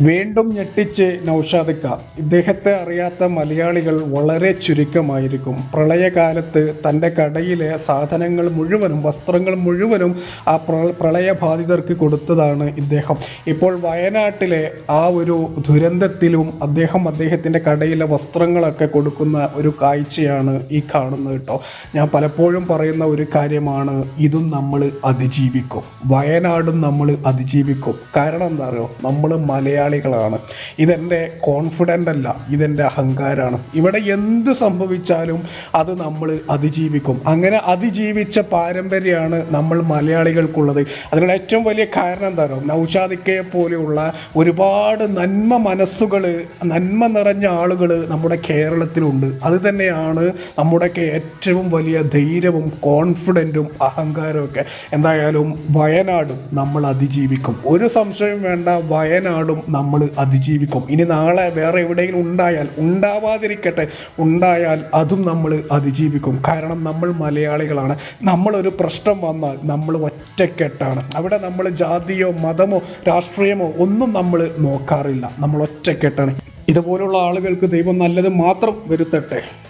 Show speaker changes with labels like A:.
A: വീണ്ടും ഞെട്ടിച്ച് നൗഷാദിക്ക. ഇദ്ദേഹത്തെ അറിയാത്ത മലയാളികൾ വളരെ ചുരുക്കമായിരിക്കും. പ്രളയകാലത്ത് തന്റെ കടയിലെ സാധനങ്ങൾ മുഴുവനും വസ്ത്രങ്ങൾ മുഴുവനും ആ പ്ര- പ്രളയബാധിതർക്ക് കൊടുത്തതാണ് ഇദ്ദേഹം. ഇപ്പോൾ വയനാട്ടിലെ ആ ഒരു ദുരന്തത്തിലും അദ്ദേഹം അദ്ദേഹത്തിന്റെ കടയിലെ വസ്ത്രങ്ങളൊക്കെ കൊടുക്കുന്ന ഒരു കാഴ്ചയാണ് ഈ കാണുന്നത് കേട്ടോ. ഞാൻ പലപ്പോഴും പറയുന്ന ഒരു കാര്യമാണ് ഇതും നമ്മൾ അതിജീവിക്കും. വയനാടും നമ്മൾ അതിജീവിക്കും. കാരണം എന്താ അറിയോ? നമ്മൾ മലയാളികളാണ്. ഇതെന്റെ കോൺഫിഡന്റ് അല്ല ഇതെന്റെ അഹങ്കാരമാണ് ഇവിടെ എന്ത് സംഭവിച്ചാലും അത് നമ്മൾ അതിജീവിക്കും. അങ്ങനെ അതിജീവിച്ച പാരമ്പര്യമാണ് നമ്മൾ മലയാളികൾക്കുള്ളത്. അതിനുള്ള ഏറ്റവും വലിയ കാരണം എന്താണോ നൗഷാദിക്കയെ പോലെയുള്ള ഒരുപാട് നന്മ മനസ്സുകൾ നന്മ നിറഞ്ഞ ആളുകൾ നമ്മുടെ കേരളത്തിലുണ്ട്. അത് തന്നെയാണ് നമ്മുടെയൊക്കെ ഏറ്റവും വലിയ ധൈര്യവും കോൺഫിഡന്റും അഹങ്കാരവും ഒക്കെ. എന്തായാലും വയനാടും നമ്മൾ അതിജീവിക്കും. ഒരു സംശയം വേണ്ട വയനാടും നമ്മൾ അതിജീവിക്കും. ഇനി നാളെ വേറെ എവിടെയെങ്കിലും ഉണ്ടായാൽ ഉണ്ടാവാതിരിക്കട്ടെ ഉണ്ടായാൽ അതും നമ്മൾ അതിജീവിക്കും. കാരണം നമ്മൾ മലയാളികളാണ്. നമ്മളൊരു പ്രശ്നം വന്നാൽ നമ്മൾ ഒറ്റക്കെട്ടാണ്. അവിടെ നമ്മൾ ജാതിയോ മതമോ രാഷ്ട്രീയമോ ഒന്നും നമ്മൾ നോക്കാറില്ല. നമ്മൾ ഒറ്റക്കെട്ടാണ്. ഇതുപോലുള്ള ആളുകൾക്ക് ദൈവം നല്ലത് മാത്രം വരുത്തട്ടെ.